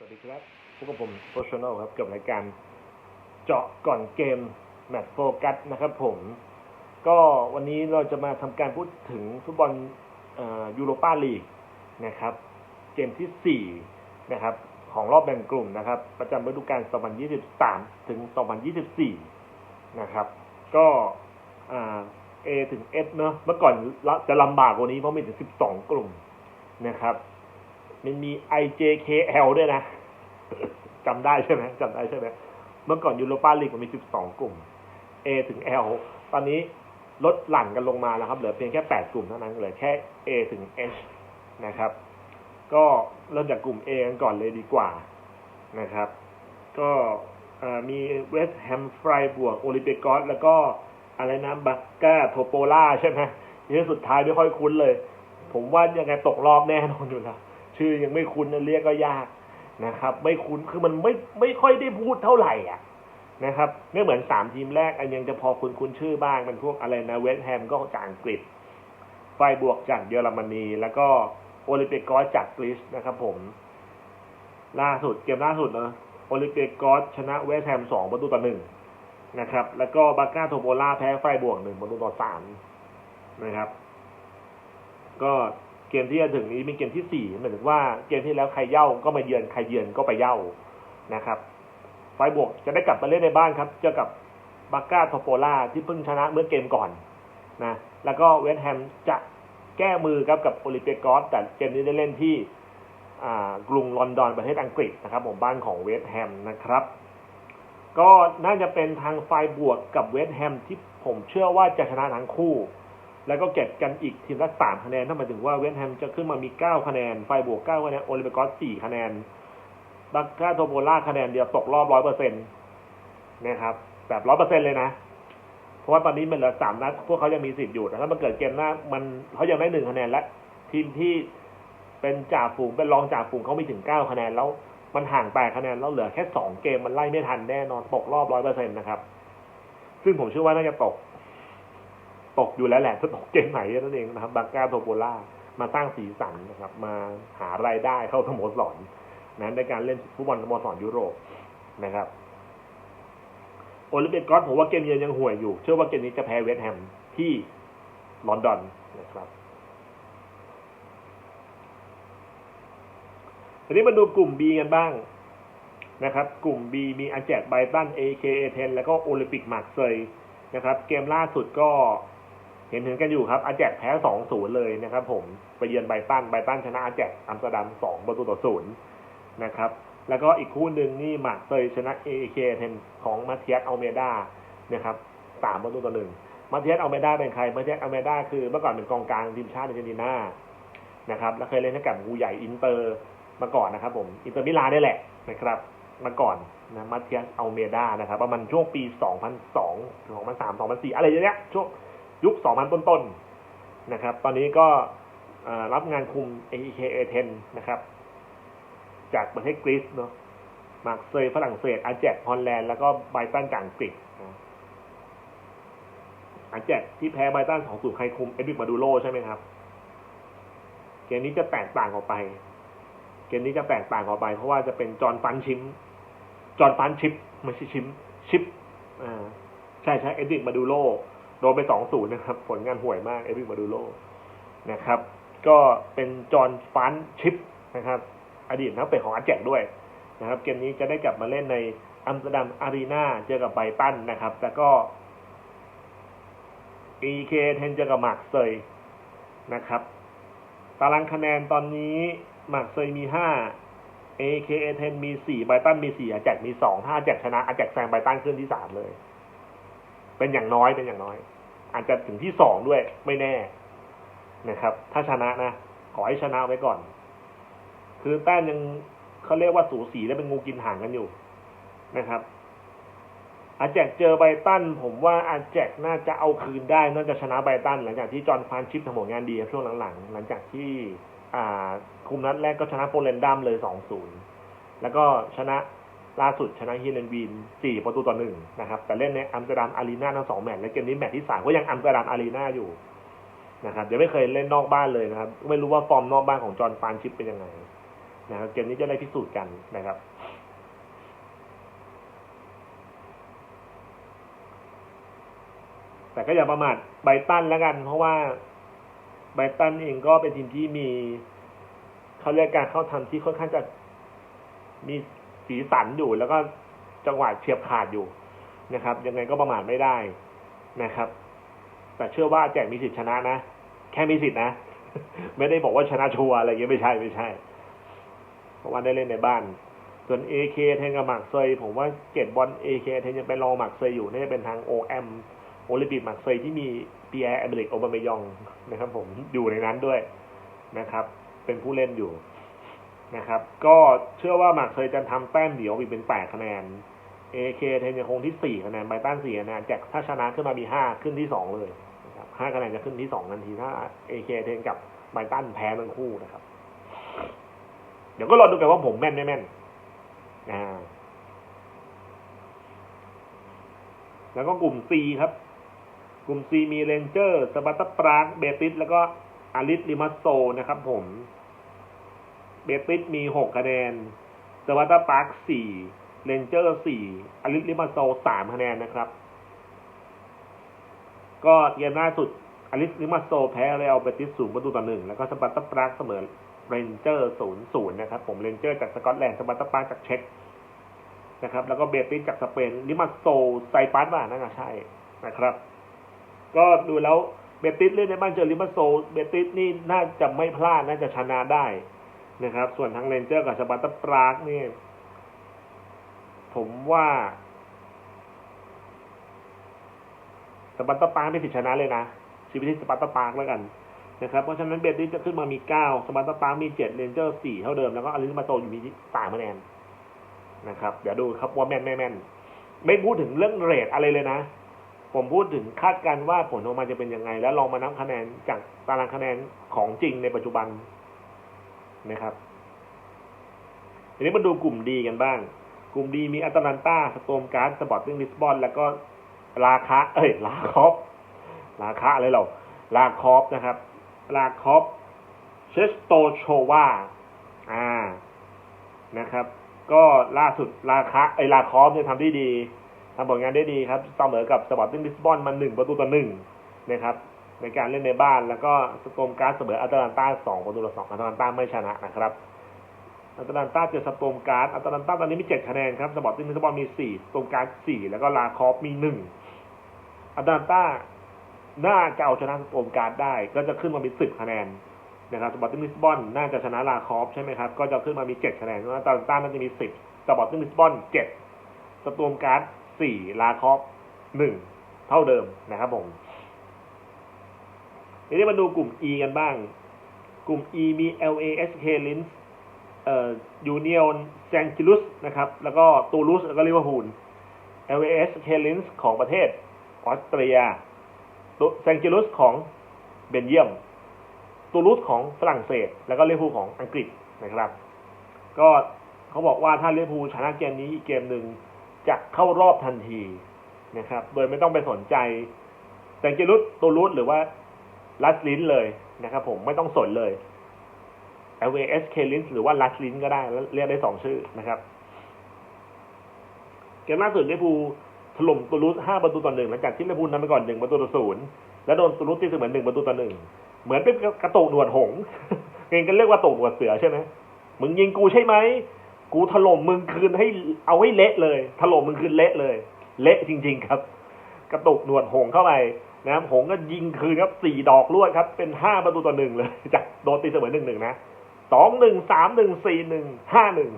สวัสดีครับพบกับผมโปรชโนครับ กับรายการเจาะก่อนเกมแมตช์โฟกัสนะครับผม ก็วันนี้เราจะมาทำการพูดถึงฟุตบอลยูโรปาลีกนะครับ เกมที่ 4 นะครับ ของรอบแบ่งกลุ่มนะครับ ประจำฤดูกาล 2023 ถึง 2024 นะครับ ก็อ่า A ถึง S เนอะเมื่อก่อนจะลำบากกว่านี้เพราะมีถึง 12 กลุ่มนะครับ มันมี IJKL ด้วยนะจำได้ใช่ไหมจำได้ใช่ไหมเมื่อก่อนยูโรปาลีกมันมี 12 กลุ่ม A ถึง L ตอนนี้ลดหลั่นกันลงมาแล้วครับ เหลือเพียงแค่ 8 กลุ่มเท่านั้นเหลือแค่ A ถึง H นะครับ ก็เริ่มจากกลุ่ม A กันก่อนเลยดีกว่านะครับ ก็มีเวสต์แฮมฟรายบวกโอลิเปกอสแล้วก็อะไรนะบักกาโทโปล่าใช่ไหมที่สุดท้ายไม่ค่อยคุ้นเลย ผมว่ายังไงตกรอบแน่นอนอยู่แล้ว ชื่อยังไม่คุ้นเรียกก็ยากนะครับ ไม่คุ้นคือมันไม่ไม่ค่อยได้พูดเท่าไหร่อะนะครับไม่เหมือนสามทีมแรกอันยังจะพอคุ้นคุ้นชื่อบ้างเป็นพวกอะไรนะเวสต์แฮมก็จากอังกฤษ ไฟบวกจากเยอรมนี แล้วก็โอลิมปิกกอสจากกรีซนะครับผม ล่าสุดเกมล่าสุดเนะโอลิมปิกกอสชนะเวสต์แฮมสองประตูต่อหนึ่งนะครับ แล้วก็บาก้าโทโบล่าแพ้ไฟบวกหนึ่งประตูต่อสามนะครับ ก็ เกมที่จะถึงนี้เป็นเกมที่สี่หมายถึงว่าเกมที่แล้วใครเย่าก็มาเยือนใครเยือนก็ไปเย่านะครับไฟบวกจะได้กลับมาเล่นในบ้านครับเจอกับบาก้าโทโปล่าที่เพิ่งชนะเมื่อเกมก่อนนะแล้วก็เวสต์แฮมจะแก้มือครับกับโอลิเปียกอสแต่เกมนี้ได้เล่นที่กรุงลอนดอนประเทศอังกฤษนะครับผมบ้านของเวสต์แฮมนะครับ ก็น่าจะเป็นทางไฟบวกกับเวสต์แฮมที่ผมเชื่อว่าจะชนะทั้งคู่ แล้วก็เก็บกันอีกทีมละสามคะแนนถ้าหมายถึงว่าเวสต์แฮมจะขึ้นมามีเก้าคะแนน ไฟบวกเก้าคะแนน โอลิเปกอสสี่คะแนนบัคกาโทโบล่าคะแนนเดียวตกรอบร้อยเปอร์เซ็นต์นะครับ แบบร้อยเปอร์เซ็นต์เลยนะ เพราะว่าตอนนี้มันเหลือสามนัด พวกเขายังมีสิทธิ์อยู่แต่ถ้ามันเกิดเกมหน้า มันเขายังได้หนึ่งคะแนนและ ทีมที่เป็นจ่าฝูงเป็นรองจ่าฝูงเขามีถึงเก้าคะแนนแล้วมันห่างแปดคะแนนแล้วเหลือแค่สองเกมมันไล่ไม่ทันแน่นอนตกรอบร้อยเปอร์เซ็นต์นะครับ ซึ่งผมเชื่อว่าน่าจะตก ตกอยู่แล้วแหละจะตกเกมไหนนั่นเองนะครับบางกาโทโบล่ามาสร้างสีสันนะครับ มาหารายได้เข้าสโมสรนะในการเล่นฟุตบอลสโมสรยุโรปนะครับโอลิมปิกกอสผมว่าเกมเยือนยังห่วยอยู่ เชื่อว่าเกมนี้จะแพ้เวสต์แฮมที่ลอนดอนนะครับทีนี้มาดูกลุ่ม B กันบ้างนะครับ กลุ่ม B มีอาแจกไบตัน AKA 10แล้วก็โอลิมปิกมาร์เซยนะครับ เกมล่าสุดก็ เห็นเห็นกันอยู่ครับอาแจกแพ้สองศูนย์เลยนะครับ ผมไปเยือนไบตันไบตันชนะอาแจกอัมสเตอร์ดัมสองประตูต่อศูนย์นะครับแล้วก็อีกคู่หนึ่งนี่มาเตยชนะเอเคเทนของมาเทียสอัลเมดานะครับสามประตูต่อหนึ่งมาเทียสอัลเมดาเป็นใครมาเทียสอัลเมดาคือเมื่อก่อนเป็นกองกลางทีมชาติอาร์เจนตินานะครับแล้วเคยเล่นให้กับงูใหญ่อินเตอร์มาก่อนนะครับ ผมอินเตอร์มิลานนี่แหละนะครับมาก่อนนะมาเทียสอัลเมดานะครับประมาณช่วงปี 2002 2003 2004 อะไรอย่างเงี้ยช่วง ยุค 2000 ต้นๆนะครับ ตอนนี้ก็รับงานคุม AEK A10 นะครับ จากประเทศกรีซเนาะมาร์เซย์ฝรั่งเศสอาแจกฮอลแลนด์แล้วก็ไบตันจากอังกฤษอาแจกที่แพ้ไบตันของสูตใครคุมเอ็ดวิกมาดูโรใช่ไหมครับ เกมนี้จะแตกต่างออกไป เกมนี้จะแตกต่างออกไป เพราะว่าจะเป็นจอร์นฟันชิม จอร์นฟันชิปไม่ใช่ชิมชิปอ่าใช่ใช่เอ็ดวิกมาดูโร โดนไปสองศูนย์นะครับ ผลงานห่วยมากเอริกมาดูโลนะครับ ก็เป็นจอห์นฟันชิปนะครับ อดีตนักเตะของอาแจกด้วยนะครับ เกมนี้จะได้กลับมาเล่นในอัมสเตอร์ดัมอารีนาเจอกับไบตันนะครับ แล้วก็อีเคเทนเจอกับมาร์กเซยนะครับ ตารางคะแนนตอนนี้มาร์กเซยมีห้าเอเคเทนมีสี่ไบตันมีสี่อาแจกมีสองถ้าอาแจกชนะอาแจกแซงไบตันขึ้นที่สามเลย เป็นอย่างน้อยเป็นอย่างน้อย อาจจะถึงที่สองด้วยไม่แน่นะครับ ถ้าชนะนะขอให้ชนะไว้ก่อน คือแต้มยังเขาเรียกว่าสูสีและเป็นงูกินหางกันอยู่นะครับ อาแจกเจอไบตันผมว่าอาแจกน่าจะเอาคืนได้น่าจะชนะไบตันหลังจากที่จอห์นฟานชิปทำผลงานดีช่วงหลังๆหลังจากที่อ่าคุมนัดแรกก็ชนะโปรเลนดัมเลยสองศูนย์แล้วก็ชนะ ล่าสุดชนะฮิเลนวีนสี่ประตูต่อหนึ่งนะครับ แต่เล่นในอัมสเตอร์ดัมอารีนาทั้งสองแมตช์และเกมนี้แมตช์ที่สามก็ยังอัมสเตอร์ดัมอารีนาอยู่นะครับยังไม่เคยเล่นนอกบ้านเลยนะครับ ไม่รู้ว่าฟอร์มนอกบ้านของจอห์นฟานชิปเป็นยังไงนะครับเกมนี้จะได้พิสูจน์กันนะครับแต่ก็อย่าประมาทไบตันแล้วกัน เพราะว่าไบตันเองก็เป็นทีมที่มีเขาเรียกการเข้าทำที่ค่อนข้างจะมีสี สันอยู่แล้วก็จังหวะเฉียบขาดอยู่นะครับ ยังไงก็ประมาทไม่ได้นะครับ แต่เชื่อว่าแจกมีสิทธิ์ชนะนะ แค่มีสิทธินะ ไม่ได้บอกว่าชนะชัวอะไรเงี้ยไม่ใช่ไม่ใช่ เพราะว่าได้เล่นในบ้าน ส่วนเอเคเทนกับหมักเซยผมว่าเกตบอลเอเคเทนยังเป็นรองหมักเซยอยู่น่าจะเป็นทางโอเอ็มโอลิมปิกหมักเซยที่มีปีแอร์แอเมริกโอบามยองนะครับ ผมอยู่ในนั้นด้วยนะครับ เป็นผู้เล่นอยู่ นะครับ ก็เชื่อว่าหมักเซยจะทำแต้มเดี่ยวอีกเป็นแปดคะแนนเอเคเทนยังคงที่สี่คะแนนไบตันสี่คะแนนจากถ้าชนะขึ้นมามีห้าขึ้นที่สองเลยนะครับห้าคะแนนจะขึ้นที่สองทันทีถ้าเอเคเทนกับไบตันแพ้ทั้งคู่นะครับ เดี๋ยวก็รอดูกันว่าผมแม่นไม่แม่นนะแล้วก็กลุ่ม C ครับ กลุ่ม C มีเรนเจอร์สปาร์ตปรากเบติสแล้วก็อาริสลิมัสโซนะครับผม เบติสมีหกคะแนนสปาร์ตปรากสี่เรนเจอร์สี่อาริสลิมัสโซสามคะแนนนะครับ ก็เกมล่าสุดอาริสลิมัสโซแพ้เรอัลเบติสศูนย์ประตูต่อหนึ่งแล้วก็สปาร์ตปรากเสมอเรนเจอร์ศูนย์ศูนย์นะครับ ผมเรนเจอร์จากสกอตแลนด์สปาร์ตปรากจากเช็กนะครับ แล้วก็เบติสจากสเปนลิมัสโซไซปัสว่าน่าจะใช่นะครับ ก็ดูแล้วเบติสเล่นในบ้านเจอลิมัสโซเบติสนี่น่าจะไม่พลาดน่าจะชนะได้ นะครับ ส่วนทางเรนเจอร์กับสปาร์ตาปรากนี่ผมว่าสปาร์ตาปาร์กไม่ผิดชนะเลยนะชีวิตที่สปาร์ตาปาร์กแล้วกันนะครับ เพราะฉะนั้นเบติสจะขึ้นมามีเก้าสปาร์ตาปาร์กมีเจ็ดเรนเจอร์สี่เท่าเดิม แล้วก็อาริสมาโตอยู่มีสามคะแนนนะครับ เดี๋ยวดูครับว่าแม่นไม่แม่น ไม่พูดถึงเรื่องเรทอะไรเลยนะ ผมพูดถึงคาดการณ์ว่าผลออกมาจะเป็นยังไง แล้วลองมานับคะแนนจากตารางคะแนนของจริงในปัจจุบัน นะครับทีนี้มาดูกลุ่มดีกันบ้าง กลุ่มดีมีอัตแลนตาสโตมการ์ดสปอร์ติ้งลิสบอน แล้วก็ลาคาเอ้ย ลาคอฟลาคาอะไรเราลาคอฟนะครับ ลาคอฟเชสโตโชวาอ่านะครับ ก็ล่าสุดลาคาไอลาคอฟเนี่ยทำได้ดีทำผลงานได้ดีครับเสมอกับสปอร์ติ้งลิสบอนมาหนึ่งประตูต่อหนึ่งนะครับ ในการเล่นในบ้าน แล้วก็สโตมการ์ดเสมออัตแลนตาสองประตูต่อสองอัตแลนตาไม่ชนะนะครับอัตแลนตาเจอสโตมการ์ดอัตแลนตาตอนนี้มีเจ็ดคะแนนครับสปอร์ติ้งลิสบอนมีสี่สโตมการ์ดสี่แล้วก็ลาคอฟมีหนึ่งอัตแลนตาน่าจะเอาชนะสโตมการ์ดได้ ก็จะขึ้นมามีสิบคะแนนนะครับสปอร์ติ้งลิสบอนน่าจะชนะลาคอฟใช่ไหมครับก็จะขึ้นมามีเจ็ดคะแนนอัตแลนตาน่าจะมีสิบสปอร์ติ้งลิสบอนเจ็ดสโตมการ์ดสี่ลาคอฟหนึ่งเท่าเดิมนะครับผม ทีนี้มาดูกลุ่ม E กันบ้าง กลุ่ม E มี LASK Linz เอ่อยูเนียนแซงจิลุสนะครับ แล้วก็ตูลุสแล้วก็ลิเวอร์พูล LASK Linz ของประเทศออสเตรียแซงจิลุสของเบนเยียม ตูลุสของฝรั่งเศส แล้วก็ลิเวอร์พูลของอังกฤษนะครับ ก็เขาบอกว่าถ้าลิเวอร์พูลชนะเกมนี้อีกเกมหนึ่งจะเข้ารอบทันทีนะครับ โดยไม่ต้องไปสนใจแซงจิลุสตูลุสหรือว่า ลัสลินเลยนะครับผมไม่ต้องสนเลย LAS k l i n หรือว่าลัสลินก็ได้ เรียกได้สองชื่อนะครับเกมล่าสุดลิเวอร์พูลถล่มตูรุสห้าประตูต่อหนึ่งหลังจากที่ลิเวอร์พูลนำไปก่อนหนึ่งประตูต่อศูนย์แล้วโดนตูรุสที่เสมอหนึ่งประตูต่อหนึ่งเหมือนเป็นกระโตกหนวดหงเองกันเรียกว่าตกหนวดเสือใช่ไหมมึงยิงกูใช่ไหมกูถล่มมึงคืนให้เอาให้เละเลยถล่มมึงคืนเละเลย เละจริง ๆ ครับ กระตุกหนวดหงเข้าไป นะครับหงก็ยิงคืนครับสี่ดอกรวดครับ เป็นห้าประตูต่อหนึ่งเลยจากโดนตีเสมอหนึ่งหนึ่งนะสองหนึ่งสามหนึ่งสี่หนึ่งห้าหนึ่ง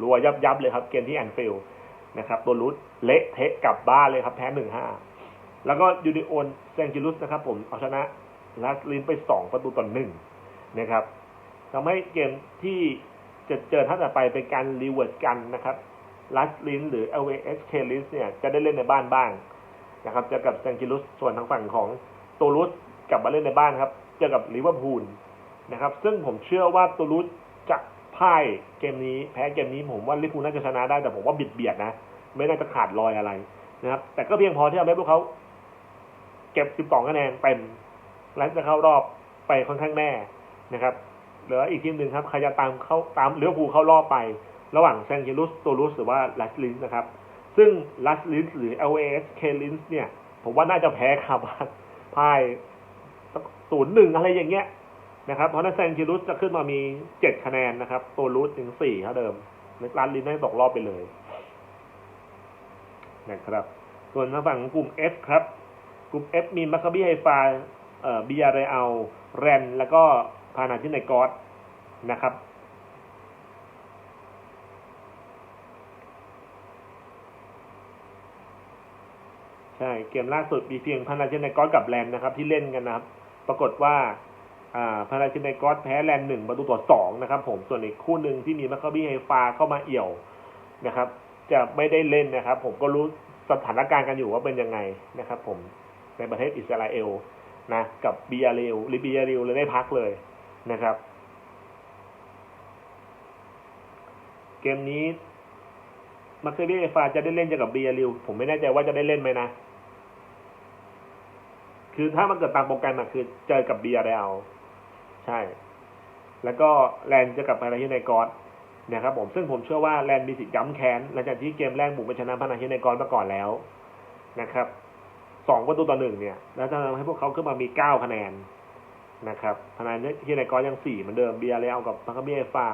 รัวยับยับเลยครับ เกมที่แอนฟิลด์นะครับตัวรุดเละเทะกลับบ้านเลยครับ แพ้หนึ่งห้าแล้วก็ยูนิโอนแซงจิลุสนะครับ ผมเอาชนะลัสลินไปสองประตูต่อหนึ่งนะครับทำให้เกมที่จะเจอท่านต่อไปเป็นการรีเวิร์ดกันนะครับลัสลินหรือ LAS k ลิสเนี่ยจะได้เล่นในบ้านบ้าง นะครับเจอกับแซงจิลุสส่วนทางฝั่งของตูรุสกลับมาเล่นในบ้านครับ เจอกับลิเวอร์พูลนะครับ ซึ่งผมเชื่อว่าตูรุสจะพ่ายเกมนี้แพ้เกมนี้ผมว่าลิเวอร์พูลน่าจะชนะได้แต่ผมว่าบิดเบียดนะ ไม่น่าจะขาดลอยอะไรนะครับ แต่ก็เพียงพอที่ทำให้พวกเขา เก็บ 12 คะแนนเต็มและจะเข้ารอบไปค่อนข้างแน่นะครับเหลืออีกทีมหนึ่งครับใครจะตามเข้าตามเลี้ยวภูลเข้ารอบไประหว่างแซงคิรุสตูรุสหรือว่าลัสลินนะครับ ซึ่งลัสลินหรือ LAS เคลินส์เนี่ย ผมว่าน่าจะแพ้คาบานพ่ายศูนย์หนึ่งอะไรอย่างเงี้ยนะครับเพราะนั้นแซงคิรุสจะขึ้นมามีเจ็ดคะแนนนะครับตูรุสถึงสี่เท่าเดิมลัสลินได้ตกรอบไปเลยนะครับ ส่วนทางฝั่งกลุ่ม F ครับ กลุ่ม F มีมัคคาบีไฮฟาเอ่อบียาเรอัลแรน แล้วก็พานาทินไนกอสนะครับ เกมล่าสุดมีเพียงพานาทินไนกอสกับแรนนะครับ ที่เล่นกันนะครับ ปรากฏว่าพานาทินไนกอสแพ้แรนหนึ่งประตูต่อสองนะครับ ผมส่วนอีกคู่หนึ่งที่มีมัคคาบี้ไฮฟาเข้ามาเอี่ยวนะครับ จะไม่ได้เล่นนะครับ ผมก็รู้สถานการณ์กันอยู่ว่าเป็นยังไงนะครับ ผมในประเทศอิสราเอลนะกับเบียเรลหรือเบียเรลเลยได้พักเลยนะครับ เกมนี้มาเคเบียฟาจะได้เล่นจอกับเบียเรลผมไม่แน่ใจว่าจะได้เล่นไหมนะ คือถ้ามันเกิดตามโปรแกรมอะคือเจอกับเบียเรลใช่ แล้วก็แลนจะกลับพาราฮินไนกอสนะครับผมซึ่งผมเชื่อว่าแลนมีสิทธิ์ย้ำแค้นหลังจากที่เกมแรกบุกไปชนะพาราฮินไนกอสมาก่อนแล้วนะครับสองประตูต่อหนึ่งเนี่ย แล้วจะทำให้พวกเขาขึ้นมามีเก้าคะแนนนะครับคะแนนที่ในกอยังสี่เหมือนเดิมเบียร์แล้วกับพังคเบียฟา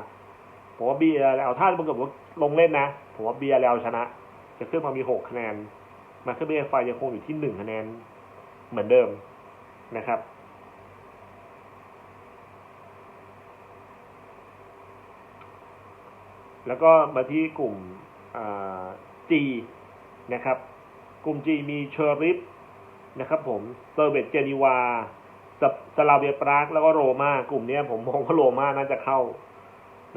ผมว่าเบียร์แล้วถ้าเกิดว่าลงเล่นนะผมว่าเบียร์แล้วชนะ จะขึ้นมามีหกคะแนนมาคเบียฟายังคงอยู่ที่หนึ่งคะแนน เหมือนเดิมนะครับ แล้วก็มาที่กลุ่มจีนะครับ กลุ่มจีมีเชอริฟนะครับผมเซอร์เบตเจนีวาสลาเบียปรากแล้วก็โรมากลุ่มนี้ผมมองว่าโรมาน่าจะเข้า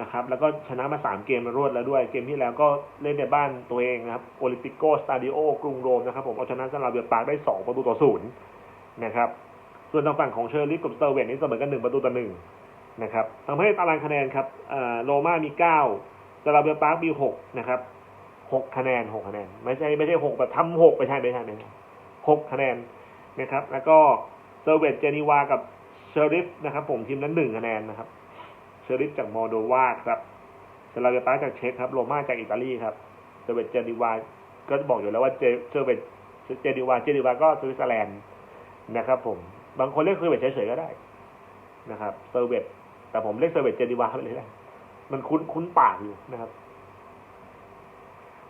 นะครับ แล้วก็ชนะมาสามเกมรวดแล้วด้วย เกมที่แล้วก็เล่นในบ้านตัวเองนะครับโอลิมปิโกสตาดิโอกรุงโรมนะครับผมเอาชนะสลาเบียปารากได้สองประตูต่อศูนย์นะครับส่วนทางฝั่งของเชอร์ลิฟกับสเตอร์เวตนี่เสมอกันหนึ่งประตูต่อหนึ่งนะครับทำให้ตารางคะแนนครับโรมามีเก้าลาเบียปารากมีหกนะครับหกคะแนนหกคะแนน ไม่ใช่ไม่ใช่หกแบบทำหกไปใช่ไม่ใช่ไม่ใช่หกคะแนนนะครับแล้วก็เซอร์เวตเจนีวากับเชอริฟนะครับผมทีมนั้นหนึ่งคะแนนนะครับ เชอริฟจากมอลโดวาครับเซลาเวตาจากเช็กครับโรม่าจากอิตาลีครับเซเวตเจนีวาก็บอกอยู่แล้วว่าเจเซเวตเจนีวาเจนีวาก็สวิตเซอร์แลนด์นะครับผมบางคนเรียกเซเวตเฉยๆก็ได้นะครับเซเวตแต่ผมเรียกเซเวตเจนีวาไปเลยได้มันคุ้นคุ้นปากอยู่นะครับ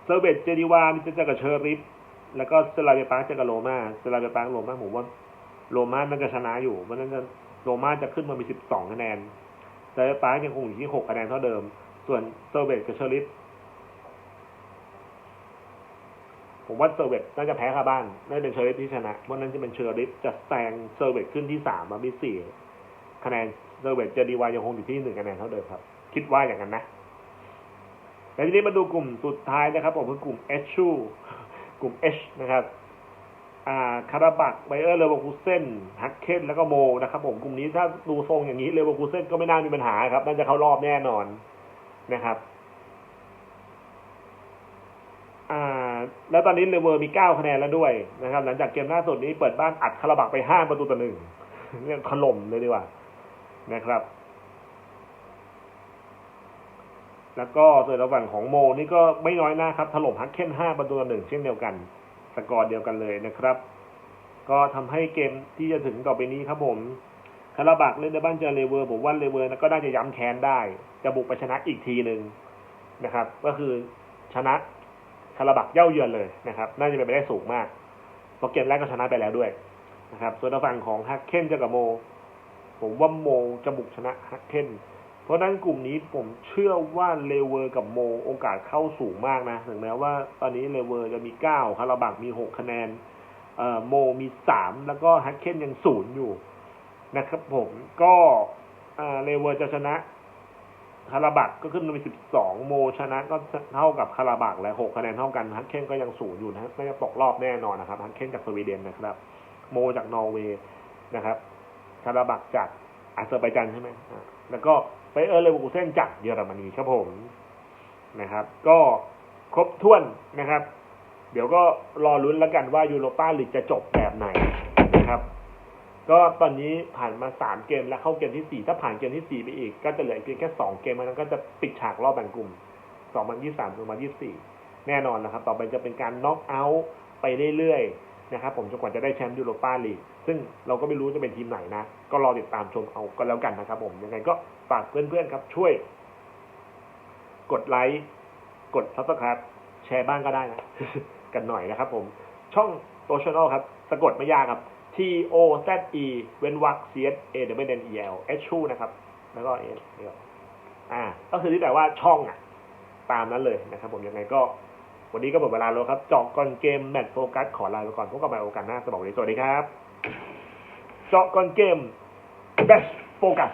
เซเวตเจนีวามีจะเจอกับเชอริฟแล้วก็สลาเบปาเจอกับโรมาสลาเบปาโรมาผมว่าโรมาน่าจะชนะอยู่เพราะนั้นโรมาจะขึ้นมามีสิบสองคะแนน สลาเบปายังคงอยู่ที่หกคะแนนเท่าเดิม ส่วนเซอร์เวตกับเชอริฟผมว่าเซอร์เวตน่าจะแพ้คาบ้าน น่าจะเป็นเชอริฟที่ชนะ เพราะนั้นจะเป็นเชอริฟจะแซงเซอร์เวตขึ้นที่สามมามีสี่คะแนนเซอร์เวตเจดีวายังคงอยู่ที่หนึ่งคะแนนเท่าเดิมครับ คิดว่าอย่างนั้นนะแล้วทีนี้มาดูกลุ่มสุดท้ายนะครับผมคือกลุ่มเอชชูกลุ่ม H นะครับ คาราบักไบเออร์เลเวอร์คูเซนฮักเคนแล้วก็โมนะครับผมกลุ่มนี้ถ้าดูทรงอย่างนี้เลเวอร์คูเซนก็ไม่น่ามีปัญหาครับน่าจะเข้ารอบแน่นอนนะครับอ่าแล้วตอนนี้เลเวอร์มีเก้าคะแนนแล้วด้วยนะครับ หลังจากเกมล่าสุดนี้เปิดบ้านอัดคาราบักไปห้าประตูต่อหนึ่งเรื่องถล่มเลยดีกว่านะครับ แล้วก็ส่วนระหว่างของโมนี่ก็ไม่น้อยหน้าครับถล่มฮักเคนห้าประตูต่อหนึ่งเช่นเดียวกัน สกอร์เดียวกันเลยนะครับ ก็ทำให้เกมที่จะถึงต่อไปนี้ครับผมคาราบักเล่นในบ้านเจอเลเวอร์ผมว่าเลเวอร์ก็น่าจะย้ำแค้นได้ จะบุกไปชนะอีกทีหนึ่งนะครับ ก็คือชนะคาราบักเย่าเยือนเลยนะครับ น่าจะเป็นไปได้สูงมากเพราะเกมแรกก็ชนะไปแล้วด้วยนะครับ ส่วนฝั่งของฮักเคนเจอกับโม ผมว่าโมจะบุกชนะฮักเคน เพราะนั้นกลุ่มนี้ผมเชื่อว่าเลเวอร์กับโมโอกาสเข้าสูงมากนะถึงแม้ว่าตอนนี้เลเวอร์จะมีเก้าคาราบักมีหกคะแนนเอ่อโมมีสามแล้วก็ฮักเคนยังศูนย์อยู่นะครับผมก็เลเวอร์จะชนะคาราบักก็ขึ้นมาเป็นสิบสองโมชนะก็เท่ากับคาราบักและหกคะแนนเท่ากันฮักเคนก็ยังศูนย์อยู่นะไม่จะตกรอบแน่นอนนะครับฮักเคนจากสวีเดนนะครับ โมจากนอร์เวย์นะครับคาราบักจากอาเซอร์ไบจันใช่ไหมแล้วก็ ไปเออร์เลเวอร์คูเซนจากเยอรมนีครับผมนะครับ ก็ครบถ้วนนะครับ เดี๋ยวก็รอลุ้นแล้วกันว่ายูโรป้าลีกจะจบแบบไหนนะครับ ก็ตอนนี้ผ่านมาสามเกมแล้วเข้าเกมที่สี่ถ้าผ่านเกมที่สี่ไปอีก ก็จะเหลือเพียงแค่สองเกมเท่านั้นก็จะปิดฉากรอบแบ่งกลุ่มสองพันยี่สามถึงพันยี่สี่แน่นอนนะครับ ต่อไปจะเป็นการน็อกเอาท์ไปเรื่อยๆ นะครับผมจนกว่าจะได้แชมป์ยูโรปาลีกซึ่งเราก็ไม่รู้จะเป็นทีมไหนนะ ก็รอติดตามชมเอาก็แล้วกันนะครับผมยังไงก็ฝากเพื่อนๆครับช่วย กดไลค์กดซับสไครต์แชร์บ้างก็ได้นะ กันหน่อยนะครับผมช่องโ o ช a l ครับ สะกดไม่ยากครับ T O Z E เว้นวรรค C S A W N E L H ชูนะครับ แล้วก็ S เดียวอ่า ก็คือที่แปลว่าช่องอะ ตามนั้นเลยนะครับผมยังไงก็ วันนี้ก็หมดเวลาแล้วครับเจาะก่อนเกมแมตช์โฟกัสขอลาไปก่อนพบกันใหม่โอกาสหน้าสวัสดีสวัสดีครับเจาะก่อนเกมแมตช์โฟกัส